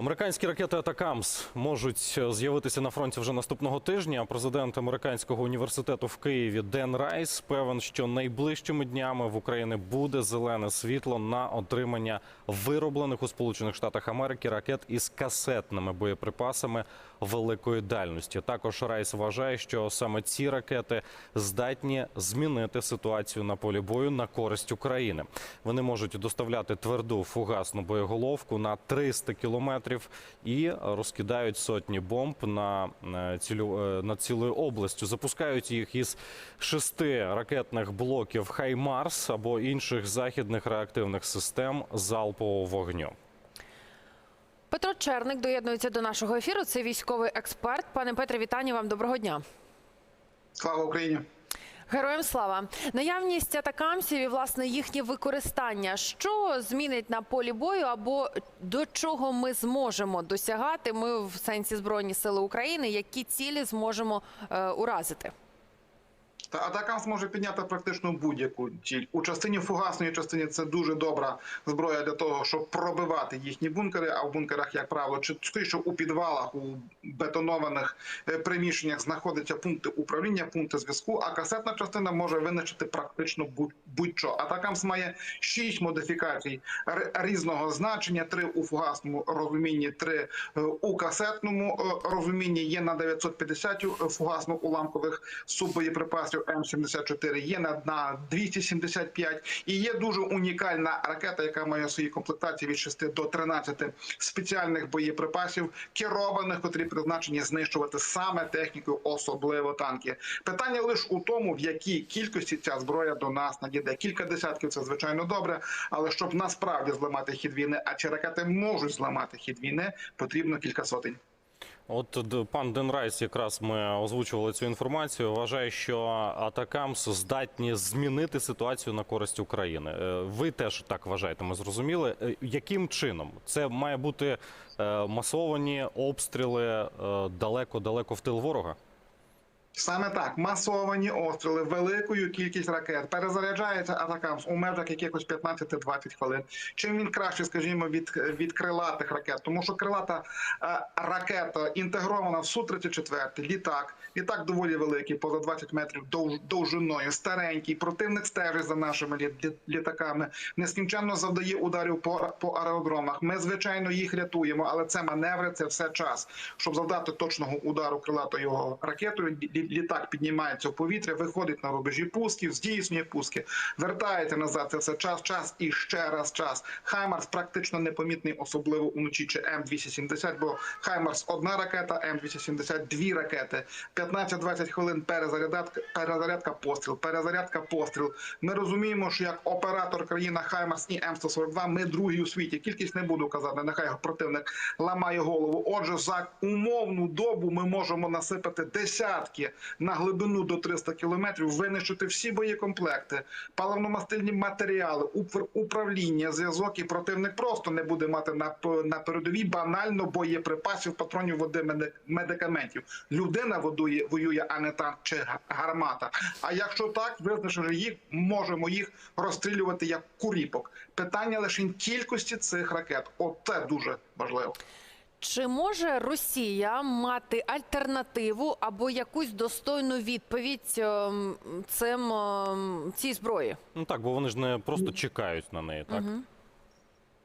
Американські ракети Атакамс можуть з'явитися на фронті вже наступного тижня. Президент американського університету в Києві Ден Райс певен, що найближчими днями в Україні буде зелене світло на отримання вироблених у Сполучених Штатах Америки ракет із касетними боєприпасами великої дальності. Також Райс вважає, що саме ці ракети здатні змінити ситуацію на полі бою на користь України. Вони можуть доставляти тверду фугасну боєголовку на 300 кілометрів і розкидають сотні бомб на е, цілю е, над цілою областю. Запускають їх із шести ракетних блоків Хаймарс або інших західних реактивних систем залпового вогню. Петро Черник доєднується до нашого ефіру. Це військовий експерт. Пане Петре, вітання вам. Доброго дня. Слава Україні! Героям слава наявність атакамсів і власне їхнє використання. Що змінить на полі бою, або до чого ми зможемо досягати? Ми в сенсі збройні сили України, які цілі зможемо е, уразити? Та атакамс може підняти практично будь-яку ціль. У частині фугасної частині це дуже добра зброя для того, щоб пробивати їхні бункери. А в бункерах, як правило, чи скоріше у підвалах, у бетонованих е, приміщеннях знаходяться пункти управління, пункти зв'язку. А касетна частина може винищити практично будь- будь-що. Атакамс має шість модифікацій різного значення: три у фугасному розумінні, три е, у касетному е, розумінні. Є на 950 фугасно-уламкових суббоєприпасів М74, є на, на 275 і є дуже унікальна ракета, яка має в своїй комплектації від 6 до 13 спеціальних боєприпасів, керованих, котрі призначені знищувати саме техніку, особливо танки. Питання лише у тому, в якій кількості ця зброя до нас надійде. Кілька десятків це звичайно добре, але щоб насправді зламати хід війни, а чи ракети можуть зламати хід війни, потрібно кілька сотень. От пан Денрайс, якраз ми озвучували цю інформацію. Вважає, що Атакамс здатні змінити ситуацію на користь України. Е, Ви теж так вважаєте? Ми зрозуміли. Е, Яким чином це має бути е, масовані обстріли далеко-далеко в тил ворога? Саме так, масовані обстріли, великою кількість ракет перезаряджається атакамс у межах якихось 15-20 хвилин. Чим він краще, скажімо, від, від крилатих ракет, тому що крилата е, ракета інтегрована в су 34 літак. Літак доволі великий, поза 20 метрів довж, довжиною, старенький. Противник стежить за нашими лі, лі- літаками. Нескінченно завдає ударів по, по аеродромах. Ми звичайно їх рятуємо, але це маневри, це все час. Щоб завдати точного удару крилатою ракетою, літак піднімається в повітря, виходить на рубежі пусків, здійснює пуски, вертається назад. Це все час, час і ще раз час. Хаймарс практично непомітний, особливо уночі чи М270, бо Хаймарс одна ракета, М270 дві ракети. 15-20 хвилин перезарядка, перезарядка постріл, перезарядка постріл. Ми розуміємо, що як оператор країна Хаймарс і М142 ми другі у світі. Кількість не буду казати, нехай противник ламає голову. Отже, за умовну добу ми можемо насипати десятки на глибину до 300 кілометрів, винищити всі боєкомплекти, паливно-мастильні матеріали, управління, зв'язок і противник просто не буде мати на, на передовій банально боєприпасів, патронів води, меди- медикаментів. Людина водує, воює, а не танк чи гармата. А якщо так, визначивши їх, можемо їх розстрілювати як куріпок. Питання лише кількості цих ракет. От це дуже важливо. Чи може Росія мати альтернативу або якусь достойну відповідь ем, цим ем, цій зброї? Ну так, бо вони ж не просто чекають на неї, так?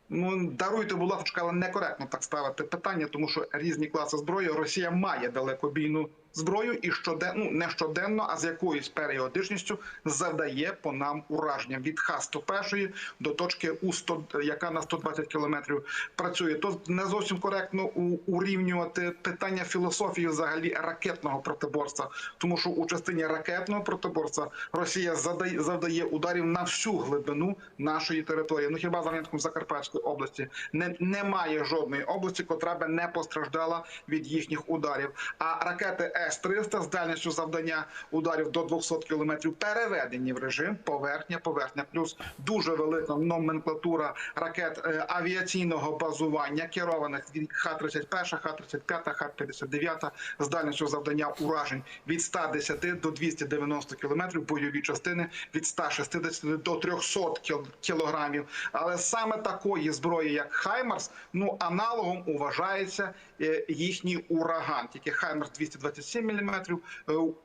Ну даруйте, була, але некоректно так ставити питання, тому що різні класи зброї Росія має далекобійну зброю і щоденно, ну не щоденно, а з якоюсь періодичністю завдає по нам ураження від Х-101 до точки У 100 яка на 120 кілометрів працює. То не зовсім коректно урівнювати питання філософії взагалі ракетного протиборства, тому що у частині ракетного протиборства Росія задає завдає ударів на всю глибину нашої території. Ну хіба за винятком Закарпатської області не немає жодної області, котра би не постраждала від їхніх ударів. А ракети С-300 з дальністю завдання ударів до 200 км переведені в режим поверхня, поверхня, плюс дуже велика номенклатура ракет е, авіаційного базування, керованих від Х-31, Х-35, Х-59 з дальністю завдання уражень від 110 до 290 км, бойові частини від 160 до 300 кіл- кілограмів. Але саме такої зброї, як Хаймарс, ну аналогом вважається е, їхній ураган. Тільки Хаймарс 227 мм,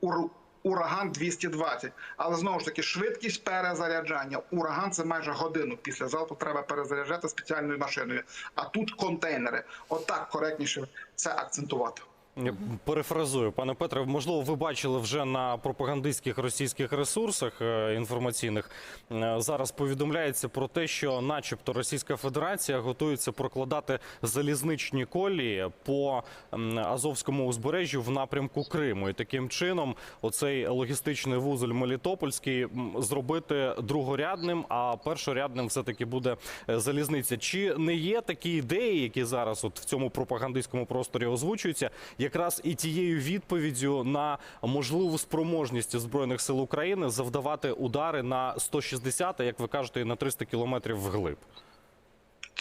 ур, ураган 220. Але знову ж таки, швидкість перезаряджання. Ураган це майже годину. Після залпу треба перезаряджати спеціальною машиною. А тут контейнери. Отак коректніше це акцентувати. Перефразую, пане Петре, можливо, ви бачили вже на пропагандистських російських ресурсах е, інформаційних. е, Зараз повідомляється про те, що, начебто, Російська Федерація готується прокладати залізничні колії по Азовському узбережжю в напрямку Криму. І таким чином, оцей логістичний вузоль Мелітопольський зробити другорядним, а першорядним все таки буде е, залізниця. Чи не є такі ідеї, які зараз от в цьому пропагандистському просторі озвучуються, якраз і тією відповіддю на можливу спроможність збройних сил України завдавати удари на 160, а як ви кажете, і на 300 кілометрів вглиб?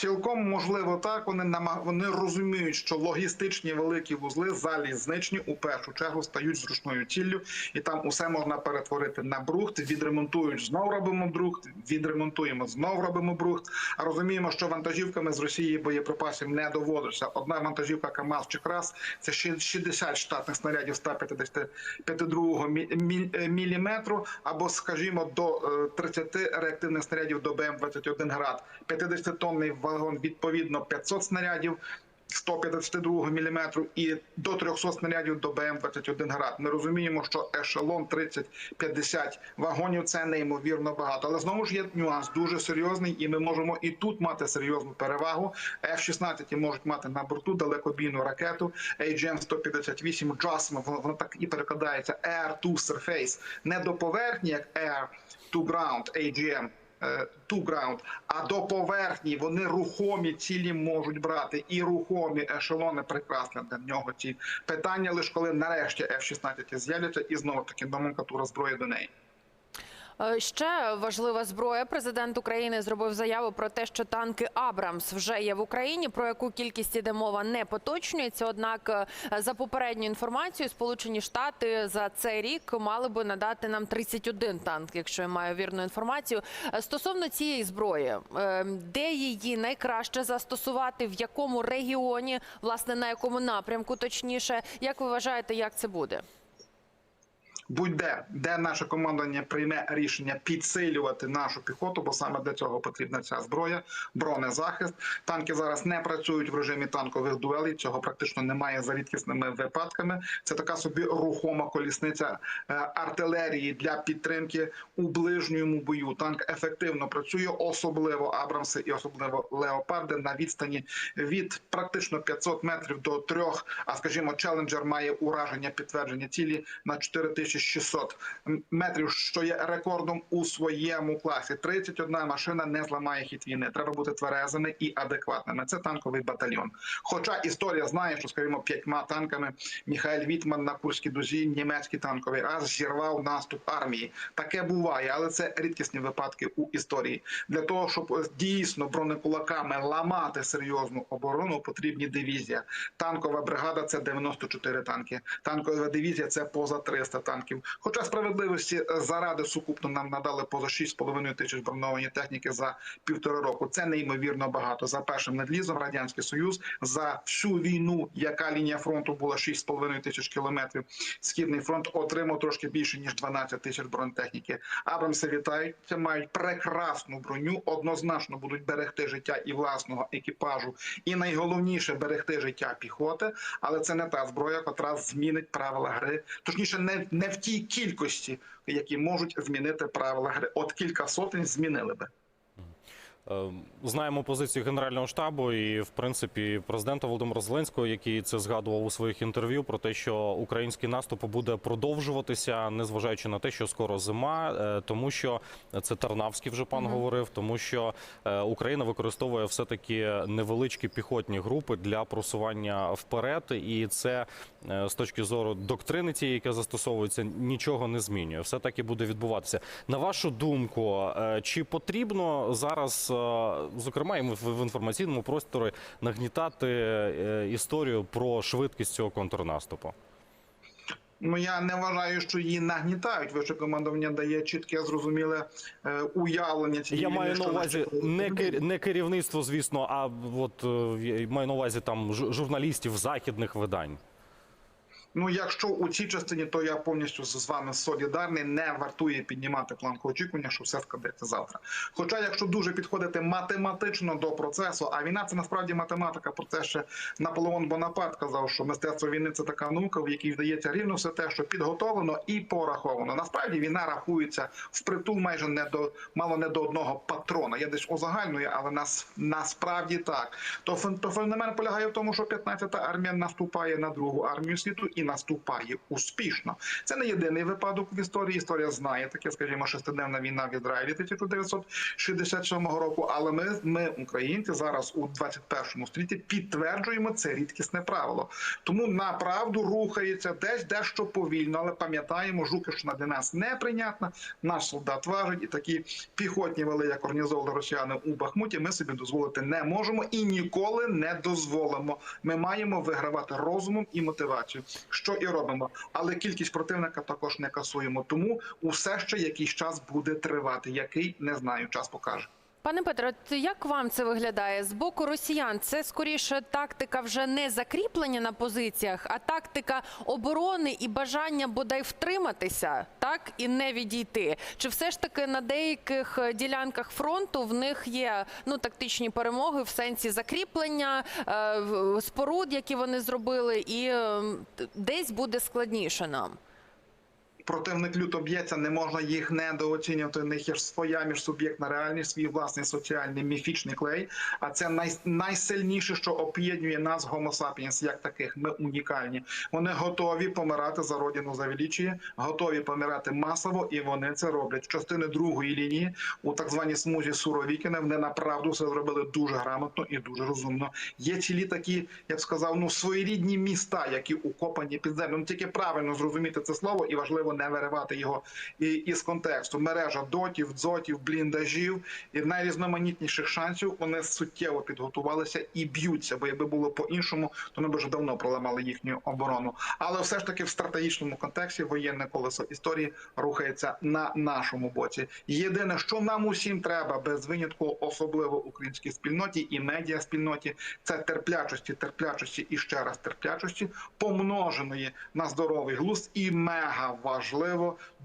Цілком можливо так. Вони нама- вони розуміють, що логістичні великі вузли залізничні у першу чергу стають зручною ціллю, і там усе можна перетворити на брухт. Відремонтують знов робимо брухт, відремонтуємо знов робимо брухт. А розуміємо, що вантажівками з Росії боєприпасів не доводиться. Одна вантажівка КАМАЗ чи КРАС це ще 60 штатних снарядів 152 мі- мі- е, міліметру, або, скажімо, до е, 30 реактивних снарядів до БМ-21 град. 50-тонний вагон відповідно 500 снарядів. 152 мм і до 300 снарядів до БМ-21 град. Ми розуміємо, що ешелон 30-50 вагонів це неймовірно багато. Але знову ж є нюанс дуже серйозний, і ми можемо і тут мати серйозну перевагу. F-16 можуть мати на борту далекобійну ракету AGM-158 JASM, воно так і перекладається Air to Surface. Не до поверхні, як Air to Ground, AGM, е, to ground, а до поверхні вони рухомі цілі можуть брати і рухомі ешелони прекрасні для нього. Ці питання лише коли нарешті F-16 з'являться, і знову таки номенклатура зброї до неї. Е, Ще важлива зброя. Президент України зробив заяву про те, що танки Абрамс вже є в Україні. Про яку кількість іде мова не поточнюється. Однак, е, за попередню інформацію, Сполучені Штати за цей рік мали би надати нам 31 танк, якщо я маю вірну інформацію. Е, Стосовно цієї зброї, де її найкраще застосувати, в якому регіоні, власне, на якому напрямку, точніше, як ви вважаєте, як це буде? Будь-де, де наше командування прийме рішення підсилювати нашу піхоту, бо саме для цього потрібна ця зброя, бронезахист. Танки зараз не працюють в режимі танкових дуелей. Цього практично немає за рідкісними випадками. Це така собі рухома колісниця е, артилерії для підтримки у ближньому бою. Танк ефективно працює, особливо Абрамси і особливо леопарди на відстані від практично 500 метрів до трьох. А скажімо, челенджер має ураження підтвердження цілі на 4600 метрів, що є рекордом у своєму класі. 31 машина не зламає хід війни. Треба бути тверезими і адекватними. Це танковий батальйон. Хоча історія знає, що скажімо, п'ятьма танками Міхаель Вітман на Курській дузі, німецький танковий аж зірвав наступ армії. Таке буває, але це рідкісні випадки у історії. Для того щоб е, дійсно бронекулаками ламати серйозну оборону, потрібні дивізія. Танкова бригада це 94 танки. Танкова дивізія це поза 300 танків. Хоча справедливості е, заради сукупно нам надали поза 6,5 тисяч бронованої техніки за півтора року. Це неймовірно багато. За першим надлізом радянський союз за всю війну, яка лінія фронту була 6,5 тисяч кілометрів. Східний фронт отримав трошки більше ніж 12 тисяч бронетехніки. Абрамси вітають. Мають прекрасну броню. Однозначно будуть берегти життя і власного екіпажу, і найголовніше берегти життя піхоти. Але це не та зброя, котра змінить правила гри. Точніше, не, не в тій кількості, які можуть змінити правила гри. От кілька сотень змінили би. Е, Знаємо позицію Генерального штабу і, в принципі, президента Володимира Зеленського, який це згадував у своїх інтерв'ю, про те, що український наступ буде продовжуватися, незважаючи на те, що скоро зима, е, тому що це Тарнавський вже пан говорив, тому що е, Україна використовує все таки невеличкі піхотні групи для просування вперед, і це е, з точки зору доктрини тієї, яка застосовується, нічого не змінює. Все таки буде відбуватися. На вашу думку, чи потрібно зараз, зокрема, і в інформаційному просторі нагнітати е, історію про швидкість цього контрнаступу? Ну я не вважаю, що її нагнітають. Вище командування дає чітке, зрозуміле е, уявлення цієї Я війни, маю на увазі не кер- не керівництво, звісно, а от е, маю на увазі там журналістів західних видань. Ну, якщо у цій частині, то я повністю з вами солідарний. Не вартує піднімати планку очікування, що все складеться завтра. Хоча, якщо дуже підходити математично до процесу, а війна це насправді математика. Про це ще Наполеон Бонапарт казав, що мистецтво війни це така наука, в якій вдається рівно все те, що підготовлено і пораховано. Насправді війна рахується впритул майже не до мало не до одного патрона. Я десь узагальнюю, але нас насправді так. То феномен полягає в тому, що 15-та армія наступає на другу армію світу і наступає успішно. Це не єдиний випадок в історії. Історія знає таке, скажімо, шестиденна війна в Ізраїлі 1967 року. Але ми, ми, українці, зараз у 21 столітті підтверджуємо це рідкісне правило. Тому на правду рухається десь дещо повільно, але пам'ятаємо, жуківщина для нас неприйнятна. Наш солдат важить, і такі піхотні вели, як організовували росіяни у Бахмуті. Ми собі дозволити не можемо і ніколи не дозволимо. Ми маємо вигравати розумом і мотивацією, що і робимо. Але кількість противника також не касуємо. Тому усе ще якийсь час буде тривати. Який не знаю, час покаже. Пане Петро, як вам це виглядає з боку росіян? Це скоріше тактика вже не закріплення на позиціях, а тактика оборони і бажання бодай втриматися, так і не відійти. Чи все ж таки на деяких е, ділянках фронту в них є ну тактичні перемоги в сенсі закріплення е, споруд, які вони зробили, і десь буде складніше нам? Противник люто б'ється, не можна їх недооцінювати. У них є ж своя міжсуб'єктна реальність, свій власний соціальний міфічний клей. А це най, найсильніше, що об'єднує нас, Homo як таких. Ми унікальні. Вони готові помирати за родину за величіє, готові помирати масово, і вони це роблять. Частини другої лінії у так званій смузі Суровікіна вони направду все зробили дуже грамотно і дуже розумно. Є цілі такі, я б сказав, ну своєрідні міста, які укопані під землю. Ну тільки правильно зрозуміти це слово, і важливо не виривати його із контексту. Мережа дотів, дзотів, бліндажів і найрізноманітніших шансів вони суттєво підготувалися і б'ються. Бо якби було по-іншому, то ми б вже давно проламали їхню оборону. Але все ж таки в стратегічному контексті воєнне колесо історії рухається на нашому боці. Єдине, що нам усім треба без винятку, особливо українській спільноті і медіа спільноті, це терплячості, терплячості і ще раз терплячості, помноженої на здоровий глузд і мега важливо,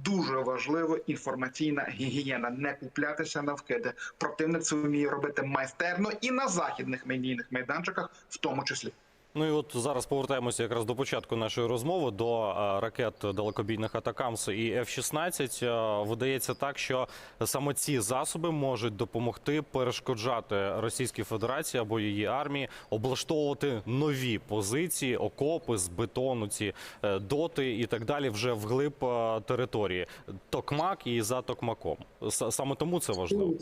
дуже важливо інформаційна гігієна. Не куплятися навкиди. Противник це вміє робити майстерно і на західних медійних майданчиках, в тому числі. Ну і от зараз повертаємося якраз до початку нашої розмови до е, ракет далекобійних Атакамс і F-16. Е, Видається так, що саме ці засоби можуть допомогти перешкоджати Російській Федерації або її армії облаштовувати нові позиції, окопи з бетону, ці е, доти і так далі, вже вглиб території. Токмак і за Токмаком. Саме тому це важливо.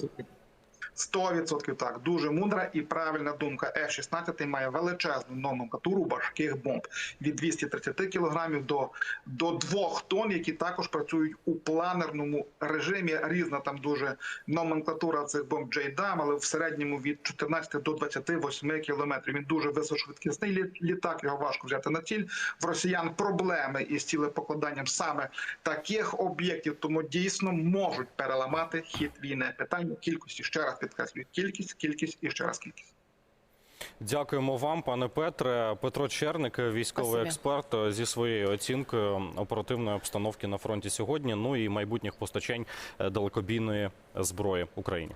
100% так, дуже мудра і правильна думка. F-16 має величезну номенклатуру важких бомб від 230 кілограмів до, до 2 тонн, які також працюють у планерному режимі. Різна там дуже номенклатура цих бомб JDAM, але в середньому від 14 до 28 кілометрів. Він дуже високошвидкісний лі- літак. Його важко взяти на ціль. В росіян проблеми із цілепокладанням саме таких об'єктів, тому дійсно можуть переламати хід війни. Питання кількості ще раз підкреслюю: кількість, кількість і ще раз кількість. Дякуємо вам, пане Петре. Петро Черник, військовий Спасибі. експерт, зі своєю оцінкою оперативної обстановки на фронті сьогодні. Ну і майбутніх постачань е, далекобійної зброї Україні.